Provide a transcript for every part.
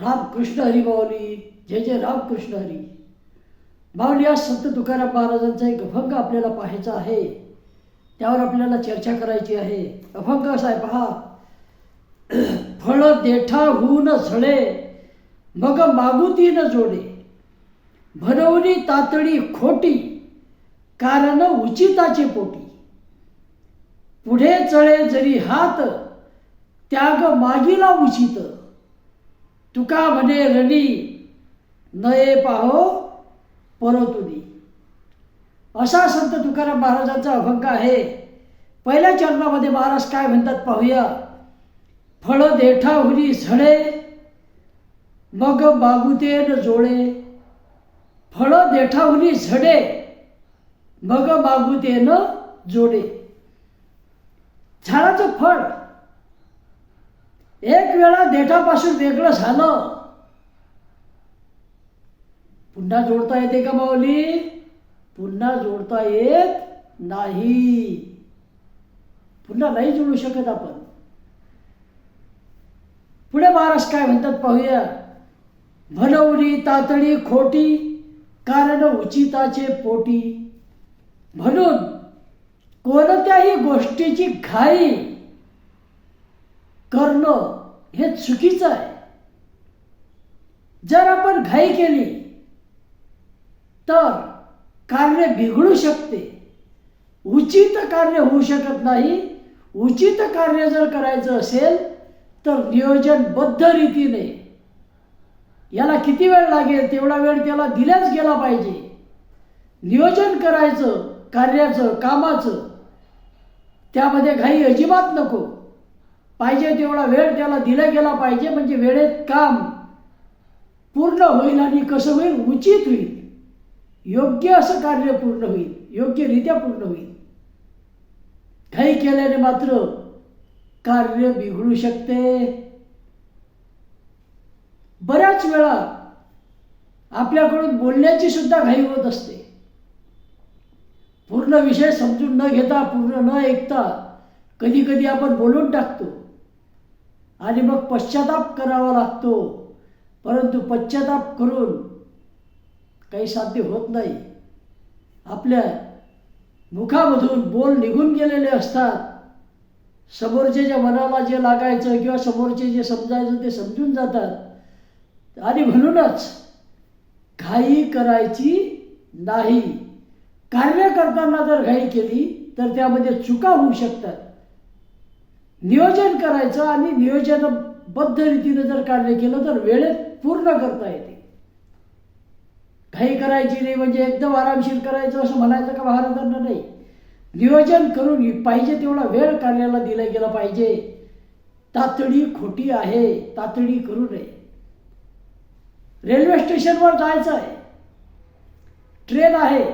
रामकृष्ण हरी माऊली जय जय रामकृष्ण हरी. माऊली आज संत तुकाराम महाराजांचा एक अभंग आपल्याला पाहायचा आहे. त्यावर आपल्याला चर्चा करायची आहे. अभंग असा आहे पहा. फळ देठा होऊन झळे मग मागुती न जोडे. भरवली तातडी खोटी कारण उचिताचे पोटी. पुढे चळे जरी हात त्याग मागिला उचित. तुका म्हणे रडी नये पाहो परतुनी असा संत तुकाराम महाराजांचा अभंग आहे. पहिल्या चरणामध्ये महाराज काय म्हणतात पाहूया? फळ देठा हुरी मग बागुतेन जोडे. फळ देठा हुरी झडे मग बागुतेन जोडे. झाडाचं फळ एक वेळा देठापासून वेगळं झालं. पुन्हा जोडता येते का माऊली? पुन्हा जोडता येत नाही. पुन्हा नाही जोडू शकत आपण. पुढे महाराज काय म्हणतात पाहूया? भनवली तातडी खोटी कारण उचिताचे पोटी. म्हणून कोणत्याही गोष्टीची घाई करणं हे चुकीचं आहे. जर आपण घाई केली तर कार्य बिघडू शकते. उचित कार्य होऊ शकत नाही. उचित कार्य जर करायचं असेल तर नियोजनबद्ध रीतीने. याला किती वेळ लागेल तेवढा वेळ त्याला दिलाच गेला पाहिजे. नियोजन करायचं कार्याचं कामाचं त्यामध्ये घाई अजिबात नको. पाहिजे तेवढा वेळ त्याला दिला गेला पाहिजे म्हणजे वेळेत काम पूर्ण होईल आणि कसं होईल? उचित होईल. योग्य असं कार्य पूर्ण होईल योग्यरित्या पूर्ण होईल. घाई केल्याने मात्र कार्य बिघडू शकते. बऱ्याच वेळा आपल्याकडून बोलण्याची सुद्धा घाई होत असते. पूर्ण विषय समजून न घेता पूर्ण न ऐकता कधी कधी आपण बोलून टाकतो. आणि मग पश्चाताप करावा लागतो. परंतु पश्चाताप करून काही साध्य होत नाही. आपल्या मुखामधून बोल निघून गेलेले असतात. समोरच्या मनाला जे लागायचं किंवा समोरचे जे समजायचं ते समजून जातात. आणि म्हणूनच घाई करायची नाही. कार्य करताना जर घाई केली तर त्यामध्ये चुका होऊ शकतात. नियोजन करायचं आणि नियोजनबद्ध रीतीनं जर कार्य केलं तर वेळेत पूर्ण करता येते. घाई करायची नाही म्हणजे एकदम आरामशीर करायचं असं म्हणायचं का महाराजांना नाही. नियोजन करून पाहिजे तेवढा वेळ कार्याला दिला गेला पाहिजे. तातडी खोटी आहे तातडी करू नये. रेल्वे स्टेशनवर जायचं आहे. ट्रेन आहे.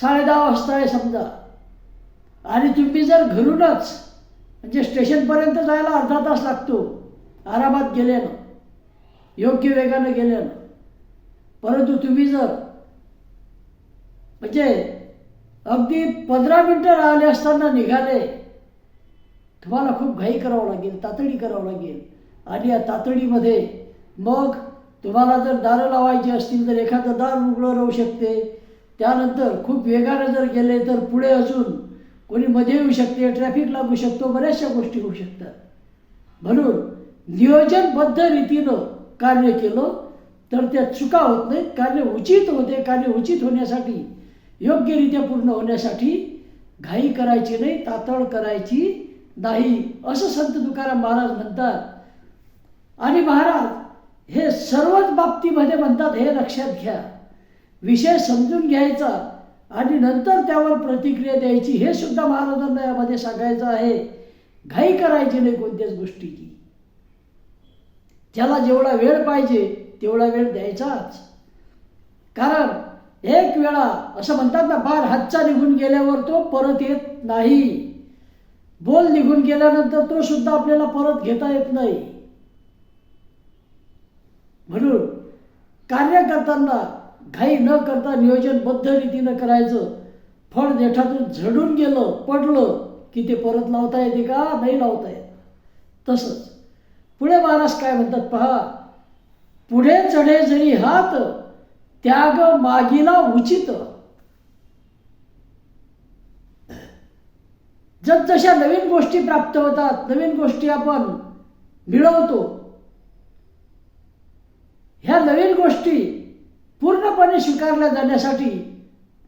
साडे दहा वाजता आहे समजा. आणि तुम्ही जर घरूनच म्हणजे स्टेशनपर्यंत जायला अर्धा तास लागतो. आरामात गेल्यानं योग्य वेगानं गेल्यानं. परंतु तुम्ही जर म्हणजे अगदी पंधरा मिनटं राहिले असताना निघाले तुम्हाला खूप घाई करावं लागेल तातडी करावं लागेल. आणि या तातडीमध्ये मग तुम्हाला जर दारं लावायची असतील तर एखादं दार उघडं राहू शकते. त्यानंतर खूप वेगानं जर गेले तर पुढे अजून कोणी मध्ये येऊ शकते ट्रॅफिक लागू शकतो बऱ्याचशा गोष्टी होऊ शकतात. म्हणून नियोजनबद्ध रीतीनं कार्य केलं तर त्या चुका होत नाहीत. कार्य उचित होते. कार्य उचित होण्यासाठी योग्यरित्या पूर्ण होण्यासाठी घाई करायची नाही तातड करायची नाही असं संत तुकाराम महाराज म्हणतात. आणि महाराज हे सर्वच बाबतीमध्ये म्हणतात हे लक्षात घ्या. विषय समजून घ्यायचा आणि नंतर त्यावर प्रतिक्रिया द्यायची हे सुद्धा महाराजांना यामध्ये सांगायचं आहे. घाई करायची नाही कोणत्याच गोष्टीची. त्याला जेवढा वेळ पाहिजे तेवढा वेळ द्यायचाच. कारण एक वेळा असं म्हणतात ना बार हातचा निघून गेल्यावर तो परत येत नाही. बोल निघून गेल्यानंतर तो सुद्धा आपल्याला परत घेता येत नाही. म्हणून कार्य करताना घाई न करता नियोजनबद्ध रीतीनं करायचं. फळ देठातून झडून गेलं पडलं की ते परत लावता येते का? नाही लावता येत. तसंच पुढे महाराज काय म्हणतात पहा? पुढे चढे जरी हात त्याग मागीला उचित. जसजशा नवीन गोष्टी प्राप्त होतात नवीन गोष्टी आपण मिळवतो ह्या नवीन गोष्टी पूर्णपणे स्वीकारल्या जाण्यासाठी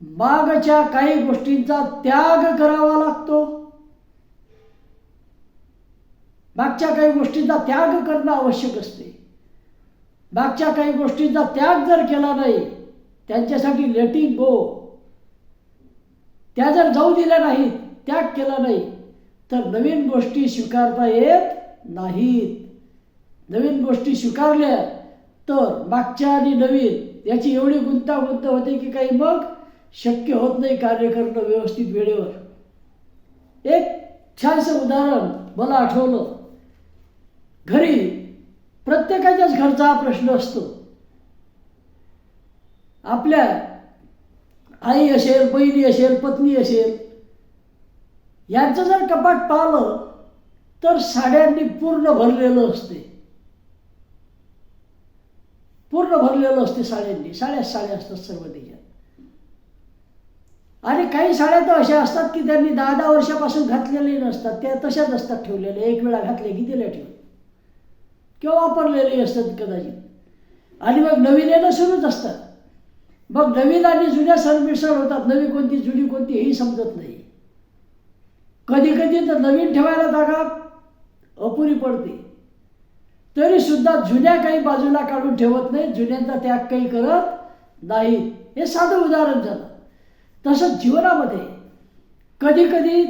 मागच्या काही गोष्टींचा त्याग करावा लागतो. मागच्या काही गोष्टींचा त्याग करणं आवश्यक असते. मागच्या काही गोष्टींचा त्याग जर केला नाही त्यांच्यासाठी लेटिंग गो. त्या जर जाऊ दिल्या नाहीत त्याग केला नाही तर नवीन गोष्टी स्वीकारता येत नाहीत. नवीन गोष्टी स्वीकारल्या तर मागच्या आणि नवीन याची एवढी गुंतागुंत होते की काही मग शक्य होत नाही कार्य करणं व्यवस्थित वेळेवर. एक छानसं उदाहरण मला आठवलं. घरी प्रत्येकाच्याच घरचा हा प्रश्न असतो. आपल्या आई असेल बहिणी असेल पत्नी असेल यांचं जर कपाट पाहिलं तर साड्यांनी पूर्ण भरलेलं असते. पूर्ण भरलेलं असते साड्यांनी. साड्याच साड्या असतात सर्व त्याच्यात आणि काही साड्या तर अशा असतात की त्यांनी दहा दहा वर्षापासून घातलेल्या नसतात. त्या तशाच असतात ठेवलेल्या. एक वेळा घातल्या की दिल्या ठेवून. किंवा वापरलेले असतात कदाचित. आणि मग नवीन येणं सुरूच असतात मग नवीन आणि जुन्या सरमिसळ होतात. नवी कोणती जुनी कोणती हेही समजत नाही. कधी कधी तर नवीन ठेवायला जागा अपुरी पडते. तरी सुद्धा जुन्या काही बाजूला काढून ठेवत नाही जुन्यांचा त्याग काही करत नाही. हे साधं उदाहरण झालं. तसंच जीवनामध्ये कधी कधी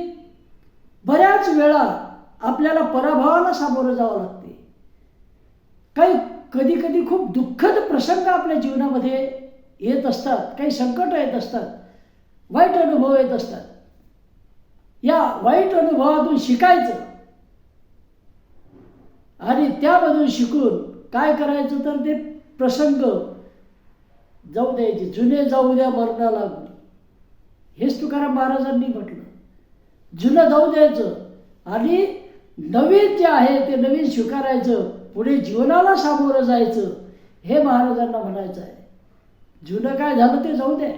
बऱ्याच वेळा आपल्याला पराभवाला सामोरं जावं लागते. काही कधी कधी खूप दुःखद प्रसंग आपल्या जीवनामध्ये येत असतात काही संकट येत असतात वाईट अनुभव येत असतात. या वाईट अनुभवातून शिकायचं आणि त्यामधून शिकून काय करायचं तर ते प्रसंग जाऊ द्यायचे जुने जाऊ द्या मरणा लागू हेच तुकाराम महाराजांनी म्हटलं. जुनं जाऊ द्यायचं आणि नवीन जे आहे ते नवीन स्वीकारायचं पुढे जीवनाला सामोरं जायचं हे महाराजांना म्हणायचं आहे. जुनं काय झालं ते जाऊ द्या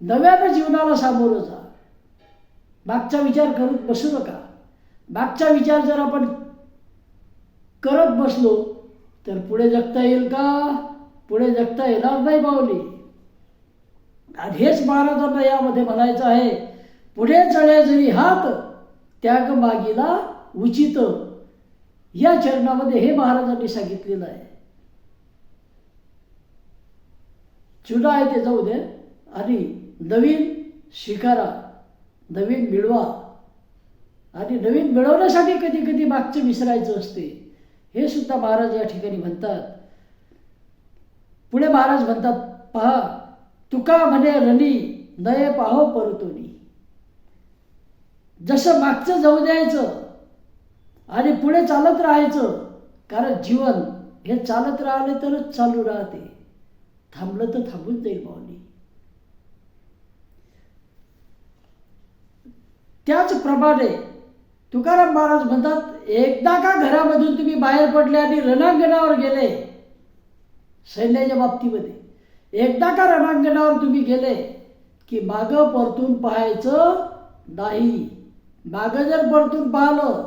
नव्यानं जीवनाला सामोरं जा. मागचा विचार करून बसू नका. मागचा विचार जर आपण करत बसलो तर पुढे जगता येईल का? पुढे जगता येणार नाही माऊली. आणि हेच महाराजांना यामध्ये म्हणायचं आहे पुढे चढ्या जरी हात त्याग मागीला उचित. या चरणामध्ये हे महाराजांनी सांगितलेलं आहे. चुना आहे ते जाऊ दे आणि नवीन स्वीकारा नवीन मिळवा. आणि नवीन मिळवण्यासाठी कधी कधी मागचं विसरायचं असते. हे सुद्धा महाराज या ठिकाणी म्हणतात. पुढे महाराज म्हणतात पहा तुका म्हणे रणी नये पाहो परतोनी. जसं मागचं जाऊ द्यायचं आणि पुढे चालत राहायचं कारण जीवन हे चालत राहिले तरच चालू राहते. थांबलं तर थांबून जाईल माऊली त्याचप्रमाणे तुकाराम महाराज म्हणतात एकदा का घरामधून तुम्ही बाहेर पडले आणि रणांगणावर गेले? सैन्याच्या बाबतीमध्ये. एकदा का रणांगणावर तुम्ही गेले की मागं परतून पाहायचं नाही? मागं जर परतून पाहिलं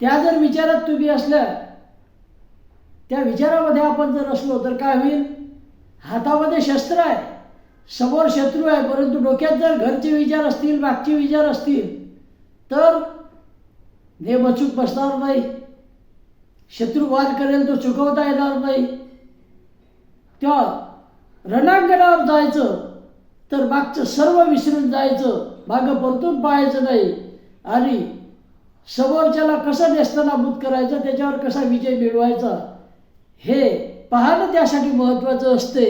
त्या जर विचारात तुम्ही असल्या त्या विचारामध्ये आपण जर असलो तर काय होईल? हातामध्ये शस्त्र आहे समोर शत्रू आहे परंतु डोक्यात जर घरचे विचार असतील मागचे विचार असतील तर नेम अचूक बसणार नाही. शत्रू वार करेल तो चुकवता येणार नाही. त्या रणांगणावर जायचं तर मागचं सर्व विसरून जायचं मागं परतून पाहायचं नाही. आणि समोरच्याला कसं नेस्तनाबूत करायचं त्याच्यावर कसा विजय मिळवायचा हे पाहणं त्यासाठी महत्त्वाचं असते.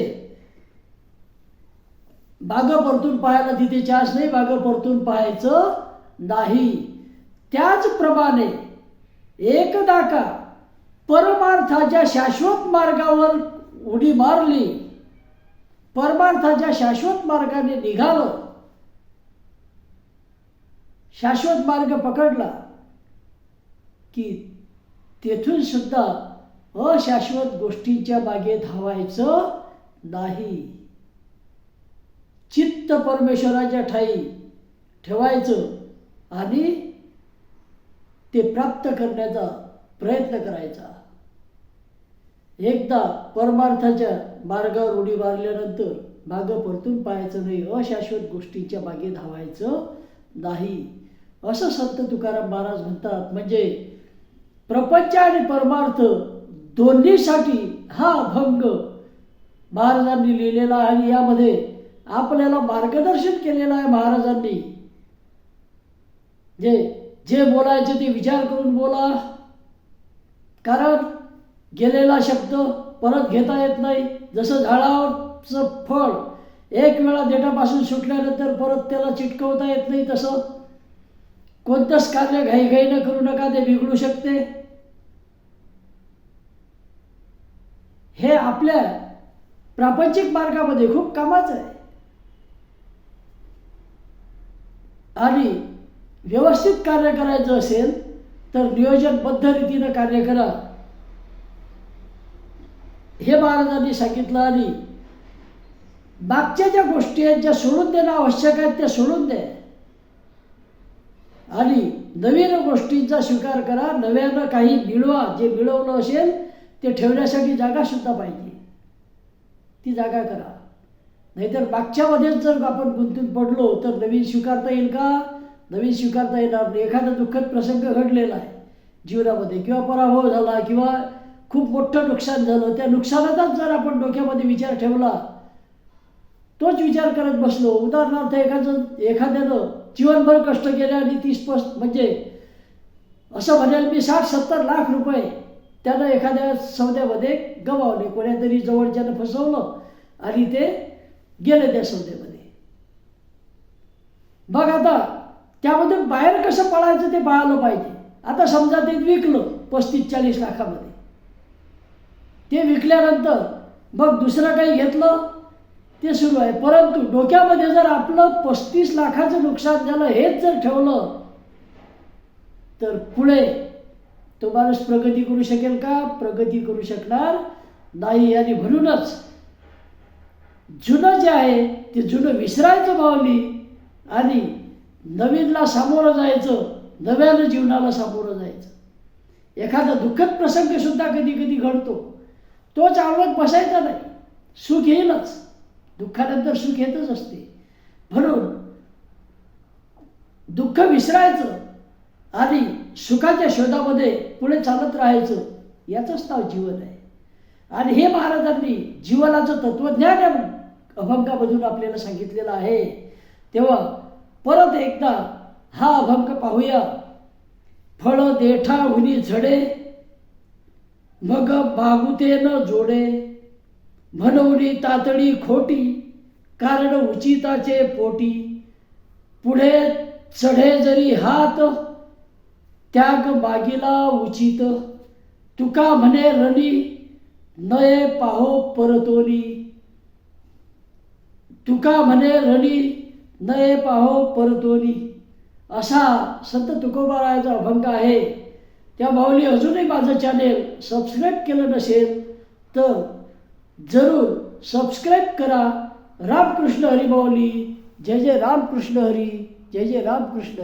मागं परतून पाहायला तिथे चान्स नाही मागं परतून पाहायचं नाही. त्याचप्रमाणे एकदा का परमार्थाच्या शाश्वत मार्गावर उडी मारली परमार्थाच्या शाश्वत मार्गाने निघालं शाश्वत मार्ग पकडला की तेथून सुद्धा अशाश्वत गोष्टींच्या मागे धावायचं नाही. चित्त परमेश्वराच्या ठाई ठेवायचं आणि ते प्राप्त करण्याचा प्रयत्न करायचा. एकदा परमार्थाच्या मार्गावर उडी मारल्यानंतर मागं परतून पाहायचं नाही अशाश्वत गोष्टींच्या मागे धावायचं नाही. असं संत तुकाराम महाराज म्हणतात म्हणजे प्रपंच आणि परमार्थ दोन्हीसाठी हा अभंग महाराजांनी लिहिलेला आहे आणि यामध्ये आपल्याला मार्गदर्शन केलेलं आहे महाराजांनी. जे जे बोलायचे ते विचार करून बोला. कारण गेलेला शब्द परत घेता येत नाही. जसं झाडावरचं फळ एक वेळा देठापासून सुटल्यानंतर परत त्याला चिटकवता येत नाही तसं. कोणतंच कार्य घाईघाईनं करू नका ते बिघडू शकते. हे आपल्या प्रापंचिक मार्गामध्ये खूप कामाचं आहे. आणि व्यवस्थित कार्य करायचं असेल तर नियोजनबद्ध रीतीनं कार्य करा. हे महाराजांनी सांगितलं आणि मागच्या ज्या गोष्टी आहेत ज्या सोडून देणं आवश्यक आहेत त्या सोडून द्या. आणि नवीन गोष्टींचा स्वीकार करा. नव्यानं काही मिळवा जे मिळवलं असेल ते ठेवण्यासाठी जागा सुद्धा पाहिजे. ती जागा करा. नाहीतर मागच्यामध्येच जर आपण गुंतून पडलो तर नवीन स्वीकारता येईल का? नवीन स्वीकारता येणार नाही. एखादा दुःखद प्रसंग घडलेला आहे जीवनामध्ये किंवा पराभव झाला किंवा खूप मोठं नुकसान झालं त्या नुकसानाचाच जर आपण डोक्यामध्ये विचार ठेवला तोच विचार करत बसलो. उदाहरणार्थ एखादं एखाद्यानं जीवनभर कष्ट केले आणि तीस पस म्हणजे असं म्हणेल मी साठ सत्तर लाख रुपये त्यानं एखाद्या सौद्यामध्ये गमावले. कोण्यातरी जवळच्यानं फसवलं आणि ते गेले त्या सौद्यामध्ये. बघ आता त्यामधून बाहेर कसं पळायचं ते पाळलं पाहिजे. आता समजा ते विकलं पस्तीस चाळीस लाखामध्ये. ते विकल्यानंतर मग दुसरं काही घेतलं ते सुरू आहे. परंतु डोक्यामध्ये जर आपलं पस्तीस लाखाचं नुकसान झालं हेच जर ठेवलं तर पुढे तो माणूस प्रगती करू शकेल का? प्रगती करू शकणार नाही आणि म्हणूनच जुनं जे आहे ते जुनं विसरायचं मावली आणि नवीनला सामोरं जायचं नव्यानं जीवनाला सामोरं जायचं. एखादा दुःखद प्रसंग सुद्धा कधी कधी घडतो. तो चालवत बसायचा नाही. सुख येईलच. दुःखानंतर सुख येतच असते. म्हणून दुःख विसरायचं आणि सुखाच्या शोधामध्ये पुढे चालत राहायचं याचंच नाव जीवन आहे. आणि हे महाराजांनी जीवनाचं तत्वज्ञान या अभंगामधून आपल्याला सांगितलेलं आहे. तेव्हा परत एकदा हा अभंग पाहूया. फळ देठा हुनी झडे मग बागुतेन जोडे. म्हणवली तातडी खोटी कारण उचिताचे पोटी. पुढे चढे जरी हात त्याग बागीला उचित. तुका म्हणे रणी नये पाहो परतोनी. तुका म्हणे रणी नये पाहो परतोनी असा संत तुकोबारायाचा अभंग आहे. त्या माऊली अजूनही माझं चॅनेल सबस्क्राईब केलं नसेल तर जरूर सबस्क्राईब करा. रामकृष्ण हरी माऊली. जय जय रामकृष्ण हरी. जय जय रामकृष्ण हरी.